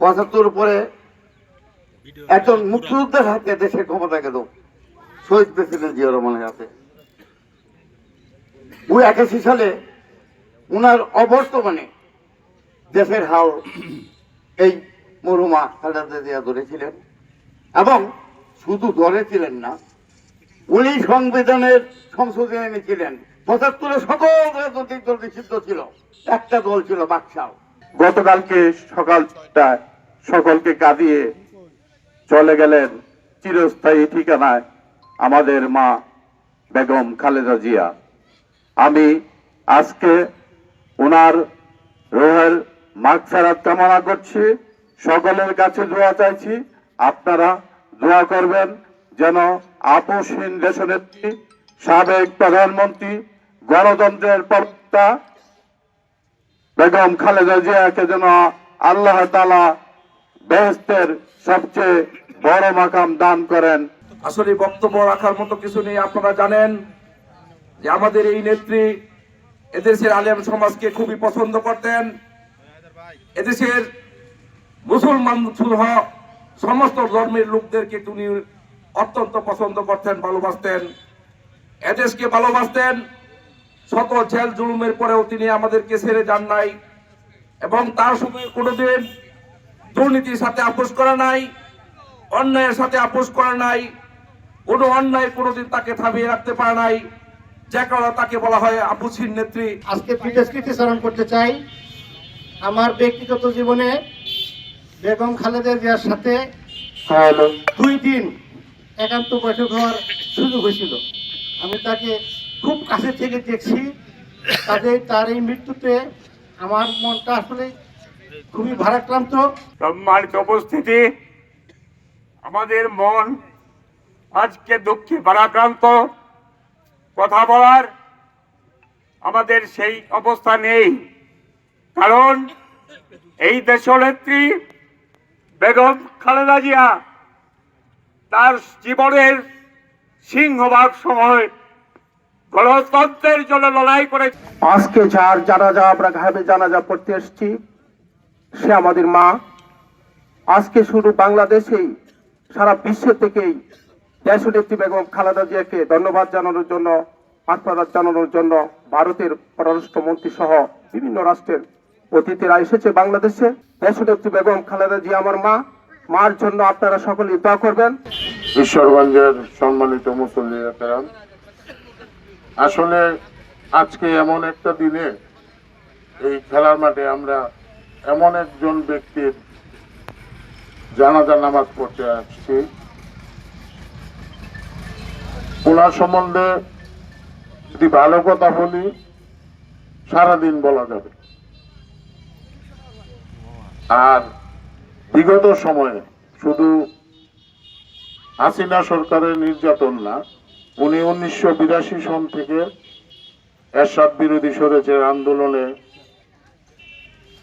পঁচাত্তর পরে একজন মুক্তিযুদ্ধের হাতে দেশের ক্ষমতা গেল। শহীদ প্রেসিডেন্ট জিয়া রহমানের হাতে। ওই একাশি সালে উনার অবর্তমানে দেশের হাল এই মরুমা খালেদা জিয়া ধরেছিলেন এবং শুধু ধরেছিলেন না উনি সংবিধানের সংশোধনী এনেছিলেন। পঁচাত্তরে সকল রাজনৈতিক দল নিষিদ্ধ ছিল। একটা দল ছিল বাকশাল। গতকালকে সকালটায় সকলকে কাঁদিয়ে চলে গেলেন চিরস্থায়ী ঠিকানায় আমাদের মা বেগম খালেদা জিয়া। আমি আজকে ওনার রোহের মাগফেরাত কামনা করছি, সকলের কাছে দোয়া চাইছি, আপনারা দোয়া করবেন যেন আপোষহীন দেশনেত্রী, সাবেক প্রধানমন্ত্রী, গণতন্ত্রের প্রবক্তা বেগম খালেদা জিয়াকে যেন আল্লাহ তালা বেহেস্তের সবচেয়ে বড় মাকাম দান করেন। আসলে বক্তব্য রাখার মতো কিছু নেই, আপনারা জানেন যে আমাদের এই নেত্রী এদেশের আলেম সমাজকে খুবই পছন্দ করতেন। এদেশের মুসলমান সহ সমস্ত ধর্মের লোকদেরকে তিনি অত্যন্ত পছন্দ করতেন, ভালোবাসতেন। এদেশকে ভালোবাসতেন। শত জেল জুলুমের পরেও তিনি আমাদেরকে ছেড়ে যান নাই। এবং তার সময় কোনোদিন দুর্নীতির সাথে আপোষ করা নাই অন্যায়ের সাথে আপোষ করা নাই কোনো অন্যায় কোনোদিন তাকে থামিয়ে রাখতে পারে নাই। যে কারণে তাকে বলা হয় আপুসির নেত্রী। আজকে বিদেশ স্মরণ করতে চাই। আমার ব্যক্তিগত জীবনে বেগম খালেদা জিয়ার সাথে দুই দিন একান্ত বৈঠক হওয়ার সুযোগ হয়েছিল। আমি তাকে খুব কাছে থেকে দেখছি। তাদের তার এই মৃত্যুতে আমার মনটা আসলে খুবই ভারাক্রান্ত। সম্মানিত উপস্থিতি আমাদের মন আজকে দুঃখে ভারাক্রান্ত। কথা বলার আমাদের সেই অবস্থা নেই। কারণ এই দেশনেত্রী বেগম খালেদা জিয়া তার জীবনের সিংহভাগ সময় গণতন্ত্রের জন্য লড়াই করে আজকে যার জানাজা আমরা ঘাবে জানাজা পড়তে এসেছি। সে আমাদের মা। আজকে শুধু বাংলাদেশেই, সারা বিশ্ব থেকেই দেশনেত্রী বেগম খালেদা জিয়াকে ধন্যবাদ জানানোর জন্য আত্মদান জানানোর জন্য ভারতের পররাষ্ট্রমন্ত্রী সহ বিভিন্ন রাষ্ট্রের অতিথিরা এসেছে বাংলাদেশে। দেশনেত্রী বেগম খালেদা জিয়া আমার মা। মার জন্য আপনারা সকলে দোয়া করবেন। ঈশ্বরগঞ্জের সম্মানিত মুসল্লিরা আসলে আজকে এমন একটা দিনে এই খেলার মাঠে আমরা এমন একজন ব্যক্তির জানাজা নামাজ পড়তে আসছি। ওনার সম্বন্ধে যদি ভালো কথা বলি, সারাদিন বলা যাবে। আর বিগত সময়ে শুধু হাসিনা সরকারের নির্যাতন না, উনি উনিশশো বিরাশি সন থেকে এরশাদ বিরোধী সরেছের আন্দোলনে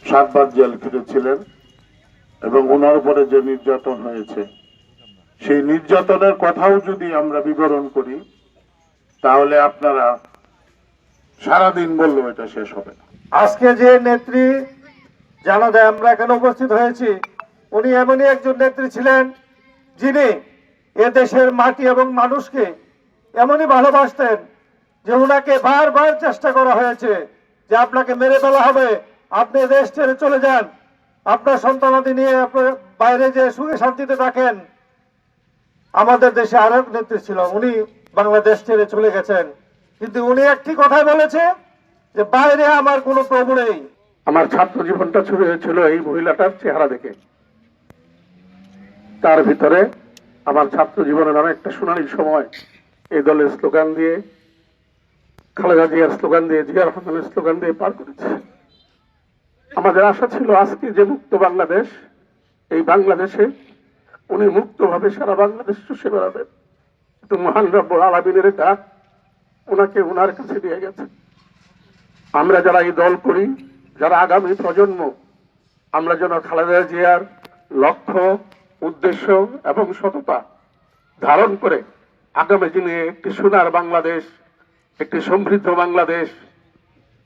সাতবার জেল ফিরেছিলেন এবং ওনার উপরে যে নির্যাতন হয়েছে, সেই নির্যাতনের কথাও যদি আমরা বিবরণ করি, তাহলে আপনারা সারাদিন বললেও এটা শেষ হবে আজকে যে নেত্রী জানা যায় আমরা এখানে উপস্থিত হয়েছি, উনি এমনই একজন নেত্রী ছিলেন যিনি এ দেশের মাটি এবং মানুষকে এমনই ভালোবাসতেন যে ওনাকে বারবার চেষ্টা করা হয়েছে যে আপনাকে মেরে ফেলা হবে। আপনি দেশ ছেড়ে চলে যান। আপনার সন্তানাদি নিয়ে বাইরে যে সুখে শান্তিতে থাকেন। আমাদের দেশে আরেক নেত্রী ছিল উনি বাংলাদেশ ছেড়ে চলে গেছেন। কিন্তু উনি একটি কথাই বলেছে যে, বাইরে আমার কোনো প্রভু নেই। আমার ছাত্র জীবনটা শুরু হয়েছিল এই মহিলাটার চেহারা দেখে। তার ভিতরে আমার ছাত্র জীবনের অনেকটা সোনালী সময়। এই দলের স্লোগান দিয়ে, খালেদা জিয়ার স্লোগান দিয়ে জিয়া রহমানের স্লোগান দিয়ে পার করেছে। আমাদের আশা ছিল আজকে যে মুক্ত বাংলাদেশ, এই বাংলাদেশে উনি মুক্তভাবে সারা বাংলাদেশ চষে বেড়াবেন কিন্তু মহান রব্য আলামিনের ডাক ওনাকে ওনার কাছে দিয়ে গেছে। আমরা যারা এই দল করি, যারা আগামী প্রজন্ম, আমরা যেন খালেদা জিয়ার লক্ষ্য, উদ্দেশ্য এবং সততা ধারণ করে আগামী দিনে একটি সোনার বাংলাদেশ, একটি সমৃদ্ধ বাংলাদেশ,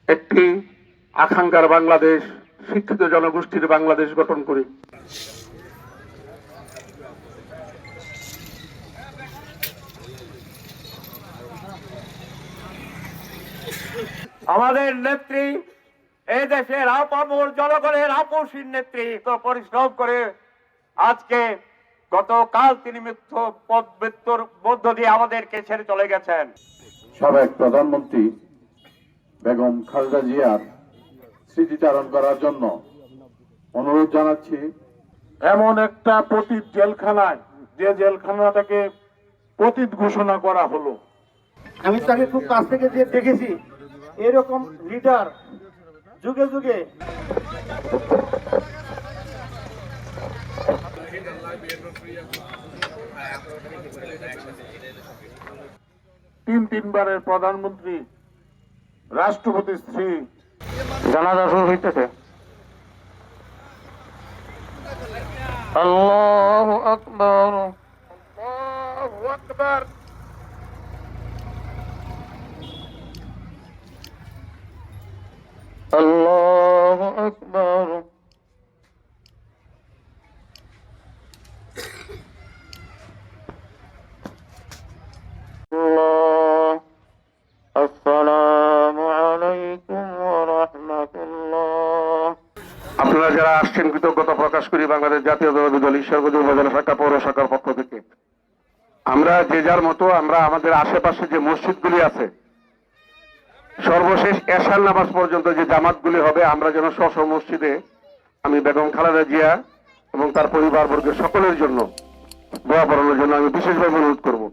একটি আকাঙ্ক্ষার বাংলাদেশ শিক্ষিত জনগোষ্ঠীর বাংলাদেশ গঠন করি। আমাদের নেত্রী এই দেশের আপামর জনগণের আপসীর নেত্রী তো পরিশ্রম করে আজকে গতকাল তিনি মৃত্যু পদ মৃত্যুর মধ্য দিয়ে আমাদেরকে ছেড়ে চলে গেছেন। সাবেক প্রধানমন্ত্রী বেগম খালেদা জিয়ার স্মৃতিচারণ করার জন্য অনুরোধ জানাচ্ছি এমন একটা পতীত জেলখানায় যে জেলখানাটাকে পতীত ঘোষণা করা হলো। আমি তাকে খুব কাছ থেকে যে দেখেছি এরকম লিডার যুগে যুগে তিন তিনবারের প্রধানমন্ত্রী রাষ্ট্রপতি স্ত্রী জানাজা শুরু হইতেছে। আল্লাহ আকবর আল্লাহু আকবার। আপনারা যারা আসছেন, কৃতজ্ঞতা প্রকাশ করি বাংলাদেশ জাতীয় দল দল, ঈশ্বরগঞ্জ উপজেলা শাখা পৌর শাখার পক্ষ থেকে। আমরা যে যার মতো, আমরা আমাদের আশেপাশে যে মসজিদগুলি আছে, সর্বশেষ এশার নামাজ পর্যন্ত যে জামাতগুলি হবে, আমরা যেন স্ব মসজিদে আমি বেগম খালেদা জিয়া এবং তার পরিবারবর্গের সকলের জন্য দোয়া পড়ানোর জন্য আমি বিশেষভাবে অনুরোধ করব।